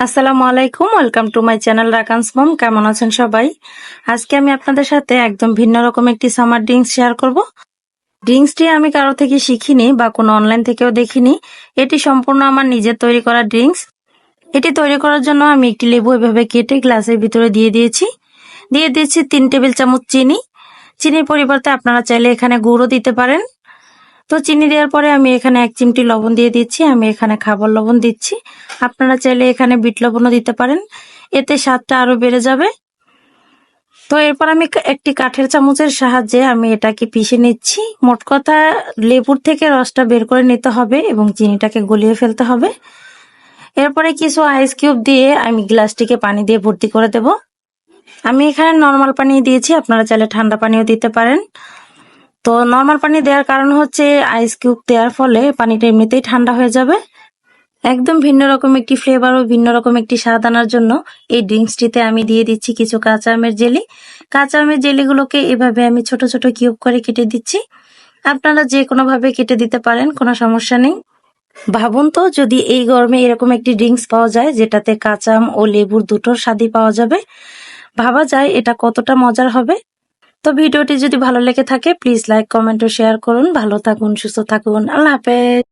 আসসালামু আলাইকুম, welcome to my channel Rakan's mom. কেমন আছেন সবাই? আজকে আমি আপনাদের সাথে একদম ভিন্ন রকম একটি সামার ড্রিঙ্কস শেয়ার করব। ড্রিঙ্কসটি আমি কারও থেকে শিখিনি বা কোনো অনলাইন থেকেও দেখিনি। এটি সম্পূর্ণ আমার নিজের তৈরি করা ড্রিঙ্কস এটি তৈরি করার জন্য আমি একটি লেবু এভাবে কেটে গ্লাসের ভিতরে দিয়ে দিয়েছি। দিয়ে দিয়েছি তিন টেবিল চামচ চিনি। চিনির পরিবর্তে আপনারা চাইলে এখানে গুঁড়ো দিতে পারেন। তো চিনি দেওয়ার পরে আমি এখানে এক চিমটি লবণ দিয়ে দিচ্ছি, আমি এখানে খাবার লবণ দিচ্ছি। আপনারা চাইলে এখানে বিট লবণও দিতে পারেন, এতে স্বাদটা আরও বেড়ে যাবে। তো এরপর আমি একটি কাঠের চামচের সাহায্যে আমি এটাকে পিষে নিচ্ছি। মোট কথা লেবুর থেকে রসটা বের করে নিতে হবে এবং চিনিটাকে গলিয়ে ফেলতে হবে। এরপরে কিছু আইস কিউব দিয়ে আমি গ্লাসটিকে পানি দিয়ে ভর্তি করে দেব। আমি এখানে নর্মাল পানি দিয়েছি, আপনারা চাইলে ঠান্ডা পানিও দিতে পারেন। তো নর্মাল পানি দেওয়ার কারণ হচ্ছে আইস কিউব দেওয়ার ফলে পানিটা এমনিতেই ঠান্ডা হয়ে যাবে। একদম ভিন্ন রকম একটি ফ্লেভার ও ভিন্ন রকম একটি স্বাদ আনার জন্য এই ড্রিঙ্কসটিতে আমি দিয়ে দিচ্ছি কিছু কাঁচা আমের জেলি। কাঁচা আমের জেলিগুলোকে এভাবে আমি ছোট ছোট কিউব করে কেটে দিচ্ছি। আপনারা যে কোনোভাবে কেটে দিতে পারেন, কোনো সমস্যা নেই। ভাবুন তো, যদি এই গরমে এরকম একটি ড্রিঙ্কস পাওয়া যায়, যেটাতে কাঁচা আম ও লেবুর দুটোর স্বাদই পাওয়া যাবে, ভাবা যায় এটা কতটা মজার হবে। তো ভিডিওটি যদি ভালো লেগে থাকে প্লিজ লাইক কমেন্ট ও শেয়ার করুন। ভালো থাকুন, সুস্থ থাকুন। আল্লাহ হাফেজ।